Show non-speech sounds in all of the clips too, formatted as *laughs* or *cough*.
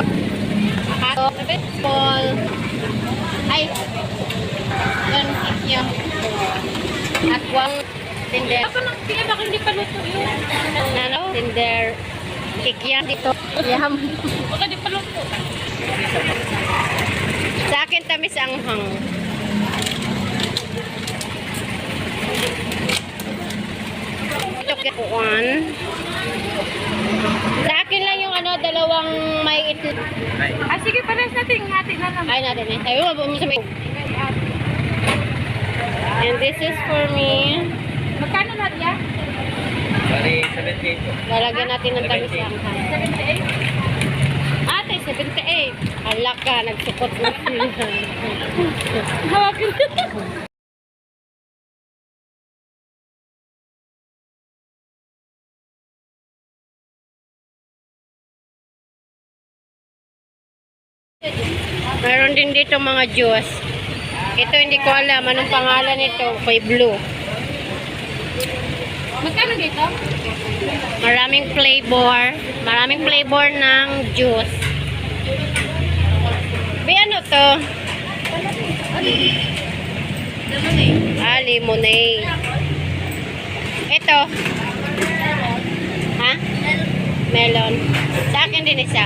Ball. Akato. Ball. Ay. Yan, yan. At wang tinder. Ako nang kaya bakit hindi pa luto yun? Ano? Tinder. Kikyan dito. Yam. Baka di pa luto. Sa akin tamis ang hang. Ito kikuan. Sa akin lang yung ano, dalawang may itlog. Ah, sige, pares natin. Hati na lang. Ay natin eh. Sabi mo, sa may... And this is for me. Magkano lahat yan? Bali, 78 po. Lalagyan natin ng tamis ang hang. 78? Ate, 78. Hala ka, nagsukot na *laughs* sila. *laughs* Meron din dito mga juice. Ito hindi ko alam anong pangalan nito. Kay Blue. Magkano dito? Maraming flavor. Maraming flavor ng juice. Be ano to? Ah, lemonade. Ito. Ha? Melon. Sa akin din isa.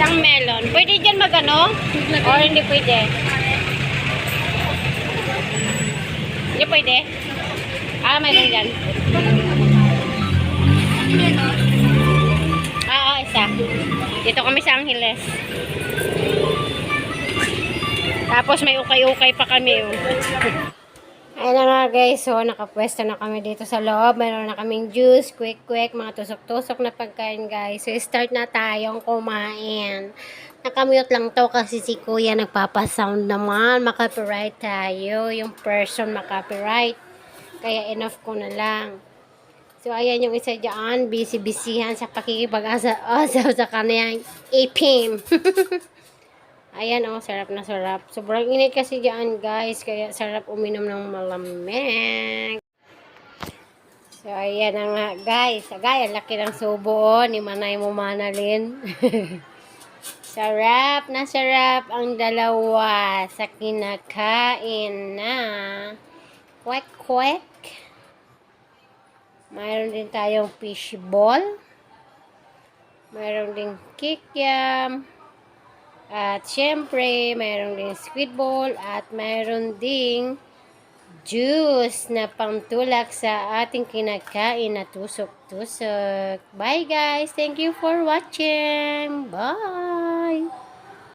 Isang melon. Pwede dyan magano? Or hindi pwede? Hindi pwede? Ah, mayroon dyan. Ah, oo, isa. Dito kami sa Angeles. Tapos may ukay-ukay pa kami. Oh. *laughs* Ayun na nga guys, so nakapwesto na kami dito sa loob. Meron na kaming juice, quick-quick, mga tusok-tusok na pagkain guys. So start na tayong kumain. Nakamute lang to kasi si kuya nagpapasound naman. Makapiright tayo. Yung person makapiright. Kaya enough ko na lang. So, ayan yung isa dyan, busy-busyhan sa pakikipag-asa *laughs* sa kanyang ipim. *laughs* ayan, oh, sarap na sarap. Sobrang init kasi dyan, guys, kaya sarap uminom ng malamig. So, ayan na nga, guys. Agay, laki ng subo, oh, ni Manay mo manalin. *laughs* sarap na sarap ang dalawa sa kinakain na kwek-kwek. Mayroon din tayong fish ball. Mayroon din kikiam. At syempre, mayroon din squid ball. At mayroon ding juice na pangtulak sa ating kinakain na tusok-tusok. Bye guys! Thank you for watching! Bye!